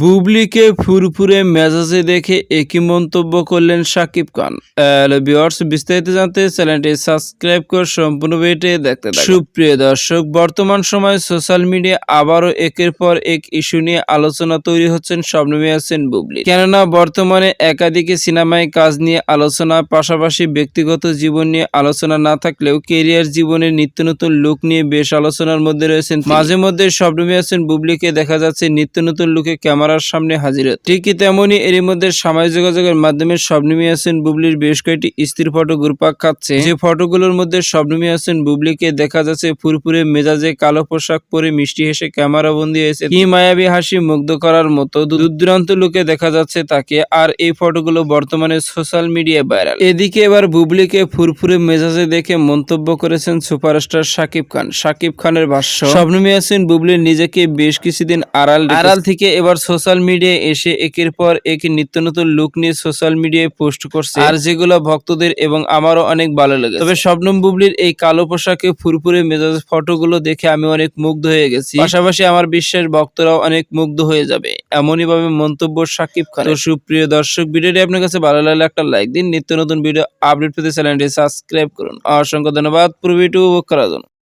বুবলিকে ফুরফুরে মেজাজে দেখে একই মন্তব্য করলেন সাকিব খান। বিস্তারিত জানতে চ্যানেলটি সাবস্ক্রাইব করে সম্পূর্ণ ভিডিওটি দেখতে সুপ্রিয় দর্শক, বর্তমান সময়ে সোশ্যাল মিডিয়া আবারও একের পর এক ইস্যু নিয়ে আলোচনা তৈরি হচ্ছেন স্বপ্নমী আছেন বুবলি। কেননা, বর্তমানে একাধিকে সিনেমায় কাজ নিয়ে আলোচনা পাশাপাশি ব্যক্তিগত জীবন নিয়ে আলোচনা না থাকলেও কেরিয়ার জীবনের নিত্য নতুন লুক নিয়ে বেশ আলোচনার মধ্যে রয়েছেন মাঝে মধ্যে স্বপ্নমী আছেন বুবলিকে দেখা যাচ্ছে নিত্য নতুন লুকে ক্যামেরার সামনে হাজির। ঠিকই তেমনই এরই মধ্যে সামাজিক যোগাযোগের মাধ্যমে স্বপ্নমী আছেন বুবলির বেশ কয়েকটি স্ত্রীর ফটো ঘুরপাক খাচ্ছে। যে ফটোগুলোর মধ্যে স্বপ্নমী আছেন বুবলিকে দেখা যাচ্ছে ফুরফুরে মেজাজে কালো পোশাক পরে মিষ্টি হেসে ক্যামেরা বন্দী হয়েছে। কি মায়াবী হাসি মুগ্ধ করার মতো দূর দূরান্ত লুকে দেখা যাচ্ছে তাকে। আর এই ফটোগুলো বর্তমানে সোশ্যাল মিডিয়ায় ভাইরাল। এদিকে এবার বুবলিকে ফুরফুরে মেজাজে দেখে মন্তব্য করেছেন সুপারস্টার শাকিব খান। শাকিব খানের ভাষ্য স্বপ্নমী আছেন বুবলি নিজেকে বেশ কিছুদিন আড়াল আড়াল থেকে এবার সোশ্যাল মিডিয়ায় এসে একের পর এক নিত্য নতুন লুক নিয়ে সোশ্যাল মিডিয়ায় পোস্ট করছে। আর যেগুলো ভক্তদের এবং আমারও অনেক ভালো লাগে তবে স্বপ্নম বুবলির এই কালো পোশাকে ফুরফুরে মেজাজ ফটোগুলো দেখে আমি অনেক মুগ্ধ হয়ে গেছি। পাশাপাশি আমার বিশ্বাস ভক্তরাও অনেক মুগ্ধ হয়ে যাবে। এমনই ভাবে মন্তব্য সাকিব খান। তো সুপ্রিয় দর্শক ভিডিওটি আপনার কাছে ভালো লাগলে একটা লাইক দিন। নিত্য নতুন ভিডিও আপডেট পেতে চ্যানেলটি সাবস্ক্রাইব করুন। অসংখ্য ধন্যবাদ। পুরো ভিডিও করার জন্য।